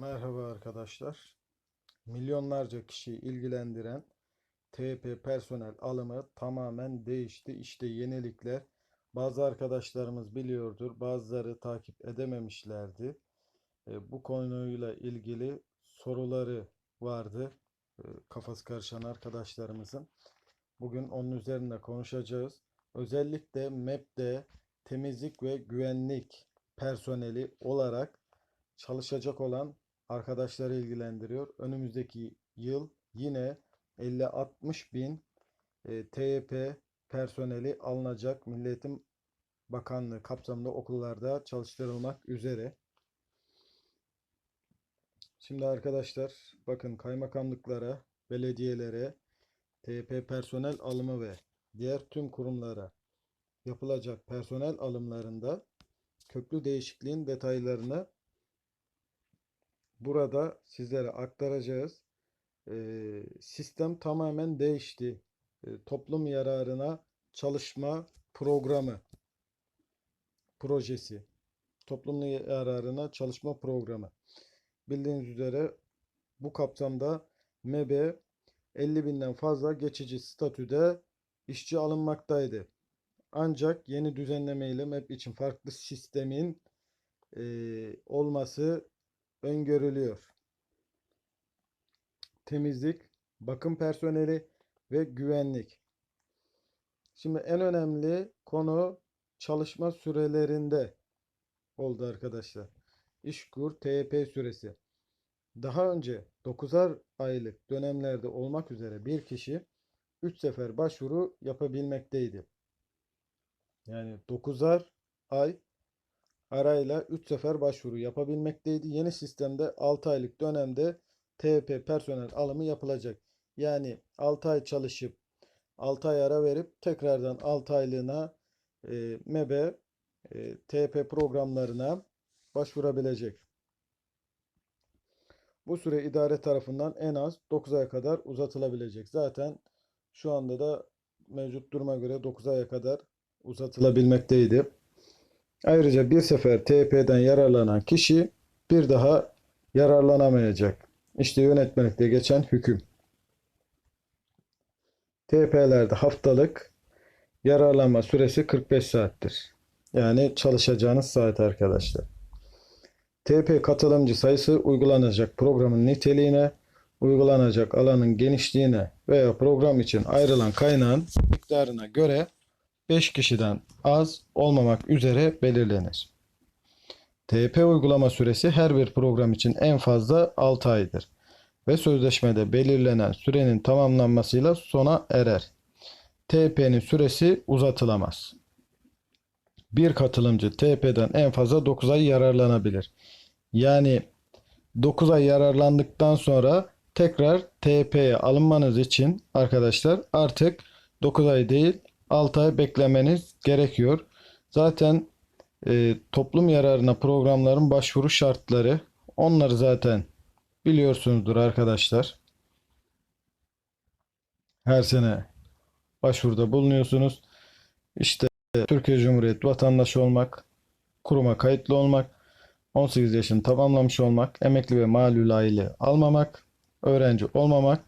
Merhaba arkadaşlar. Milyonlarca kişiyi ilgilendiren TP personel alımı tamamen değişti. İşte yenilikler. Bazı arkadaşlarımız biliyordur, bazıları takip edememişlerdi. E, Bu konuyla ilgili soruları vardı. e, Kafası karışan arkadaşlarımızın. Bugün onun üzerine konuşacağız. Özellikle MEP'te temizlik ve güvenlik personeli olarak çalışacak olan arkadaşları ilgilendiriyor. Önümüzdeki yıl yine 50-60 bin e, TYP personeli alınacak Milli Eğitim Bakanlığı kapsamında okullarda çalıştırılmak üzere. Şimdi arkadaşlar bakın kaymakamlıklara, belediyelere, TYP personel alımı ve diğer tüm kurumlara yapılacak personel alımlarında köklü değişikliğin detaylarını burada sizlere aktaracağız. Sistem tamamen değişti. Toplum yararına çalışma programı projesi. Toplum yararına çalışma programı. Bildiğiniz üzere bu kapsamda MEB 50 binden fazla geçici statüde işçi alınmaktaydı. Ancak yeni düzenleme ile MEB için farklı sistemin e, olması öngörülüyor. Temizlik, bakım personeli ve güvenlik. Şimdi en önemli konu çalışma sürelerinde oldu arkadaşlar. İşkur TYP süresi. Daha önce 9'ar aylık dönemlerde olmak üzere bir kişi 3 sefer başvuru yapabilmekteydi. Yani 9'ar ay arayla 3 sefer başvuru yapabilmekteydi. Yeni sistemde 6 aylık dönemde TP personel alımı yapılacak. Yani 6 ay çalışıp 6 ay ara verip tekrardan 6 aylığına e, MEBE e, TP programlarına başvurabilecek. Bu süre idare tarafından en az 9 aya kadar uzatılabilecek. Zaten şu anda da mevcut duruma göre 9 aya kadar uzatılabilmekteydi. Ayrıca bir sefer TP'den yararlanan kişi bir daha yararlanamayacak. İşte yönetmelikte geçen hüküm. TP'lerde haftalık yararlanma süresi 45 saattir. Yani çalışacağınız saat arkadaşlar. TP katılımcı sayısı uygulanacak programın niteliğine, uygulanacak alanın genişliğine veya program için ayrılan kaynağın miktarına göre 5 kişiden az olmamak üzere belirlenir. TP uygulama süresi her bir program için en fazla 6 aydır ve sözleşmede belirlenen sürenin tamamlanmasıyla sona erer. TP'nin süresi uzatılamaz. Bir katılımcı TP'den en fazla 9 ay yararlanabilir. Yani 9 ay yararlandıktan sonra tekrar TP'ye alınmanız için arkadaşlar artık 9 ay değil 6 ay beklemeniz gerekiyor. Zaten e, toplum yararına programların başvuru şartları onları zaten biliyorsunuzdur arkadaşlar. Her sene başvuruda bulunuyorsunuz. İşte Türkiye Cumhuriyeti vatandaşı olmak, kuruma kayıtlı olmak, 18 yaşını tamamlamış olmak, emekli ve malul aile almamak, öğrenci olmamak,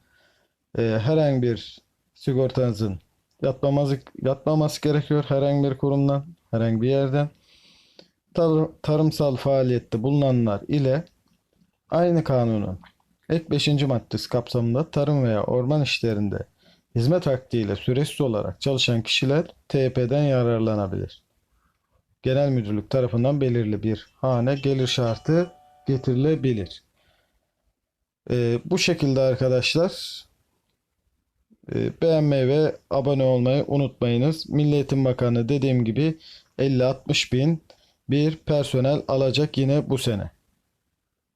e, herhangi bir sigortanızın yatmaması, yatmaması gerekiyor herhangi bir kurumdan, herhangi bir yerden. Tar- tarımsal faaliyette bulunanlar ile aynı kanunun ek 5. maddesi kapsamında tarım veya orman işlerinde hizmet hakkıyla süresiz olarak çalışan kişiler TP'den yararlanabilir. Genel Müdürlük tarafından belirli bir hane gelir şartı getirilebilir. Ee, bu şekilde arkadaşlar beğenmeyi ve abone olmayı unutmayınız. Milli Eğitim Bakanı dediğim gibi 50-60 bin bir personel alacak yine bu sene.